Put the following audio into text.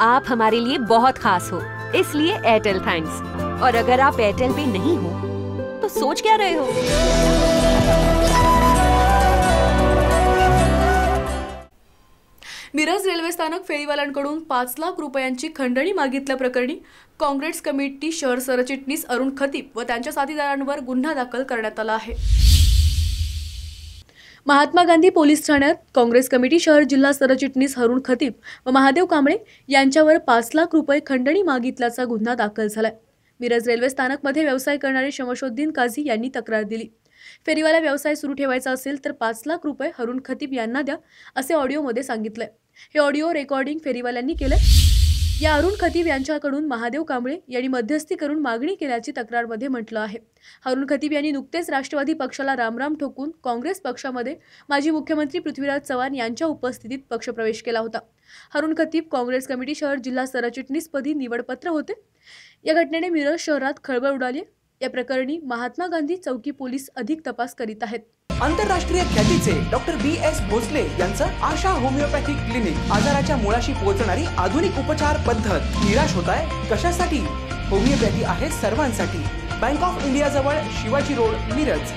आप हमारे लिए बहुत खास हो। इसलिए एयरटेल थैंक्स और अगर आप एयरटेल पे नहीं हो तो सोच क्या रहे हो? मिरज रेल्वे स्थानक फेरीवाल्यांकडून पाच लाख रुपयांची खंडणी मागितल्याप्रकरणी काँग्रेस कमिटी शहर सरचिटणीस अरुण खतीब व त्यांच्या साथीदारांवर गुन्हा दाखल करण्यात आला आहे. महात्मा गांधी पोलीस ठाण्यात काँग्रेस कमिटी शहर जिल्हा सरचिटणीस हरुण खतीब व महादेव कांबळे यांच्यावर पाच लाख रुपये खंडणी मागितल्याचा गुन्हा दाखल झालाय. मिरज रेल्वे स्थानकमध्ये व्यवसाय करणारे शमशोद्दीन काझी यांनी तक्रार दिली. फेरीवाला व्यवसाय सुरू ठेवायचा असेल तर पाच लाख रुपये हरुण खतीब यांना द्या असे ऑडिओमध्ये सांगितलंय. हे ऑडिओ रेकॉर्डिंग फेरीवाल्यांनी केलंय. या अरुण खतीब यांच्याकडून महादेव कांबळे यांनी मध्यस्थी करून मागणी केल्याची तक्रारमध्ये म्हटलं आहे. अरुण खतीब यांनी नुकतेच राष्ट्रवादी पक्षाला रामराम ठोकून काँग्रेस पक्षामध्ये माजी मुख्यमंत्री पृथ्वीराज चव्हाण यांच्या उपस्थितीत पक्षप्रवेश केला होता. अरुण खतीब काँग्रेस कमिटी शहर जिल्हा सरचिटणीसपदी निवडपत्र होते. या घटनेने मिरज शहरात खळबळ उडाली या प्रकरणी महात्मा गांधी चौकी पोलीस अधिक तपास करीत आहेत. आंतरराष्ट्रीय ख्यातीचे डॉक्टर बी एस भोसले यांचं आशा होमिओपॅथिक क्लिनिक आजाराच्या मुळाशी पोहोचणारी आधुनिक उपचार पद्धत निराश होत आहे. कशासाठी? होमिओपॅथी आहे सर्वांसाठी. बँक ऑफ इंडिया जवळ शिवाजी रोड मिरज.